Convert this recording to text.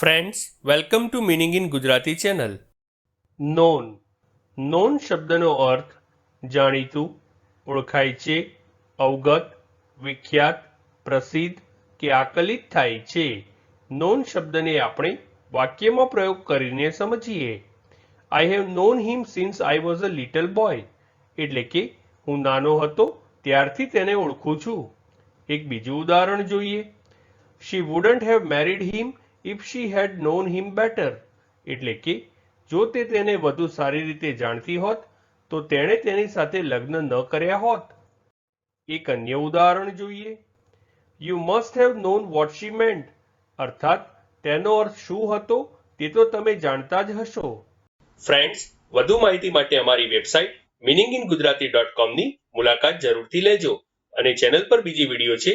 Friends welcome to meaning in Gujarati channel known. Known શબ્દનો અર્થ જાણીતું, ઓળખાય છે, અવગત, વિખ્યાત, પ્રસિદ્ધ કે આકલિત થાય છે. નોન શબ્દને આપણે વાક્યમાં પ્રયોગ કરીને સમજીએ. I have known him since I was a little boy એટલે કે હું નાનો હતો, ત્યારથી તેને ઓળખું છું. એક બીજું ઉદાહરણ જોઈએ. She wouldn't have married him if she had known him better એટલે કે, જો તે તેને વધુ સારી રીતે જાણતી હોત, તો તેણે તેની સાથે લગ્ન ન કર્યા હોત. એક અન્ય ઉદાહરણ જોઈએ. You must have known what she meant અર્થાત, તેનો અર્થ શું હતો, તે તો તમે જાણતા જ હશો. ફ્રેન્ડ્સ વધુ માહિતી માટે અમારી website meaning in Gujarati dot કોમની મુલાકાત જરૂરથી લેજો અને ચેનલ પર બીજી વીડિયો છે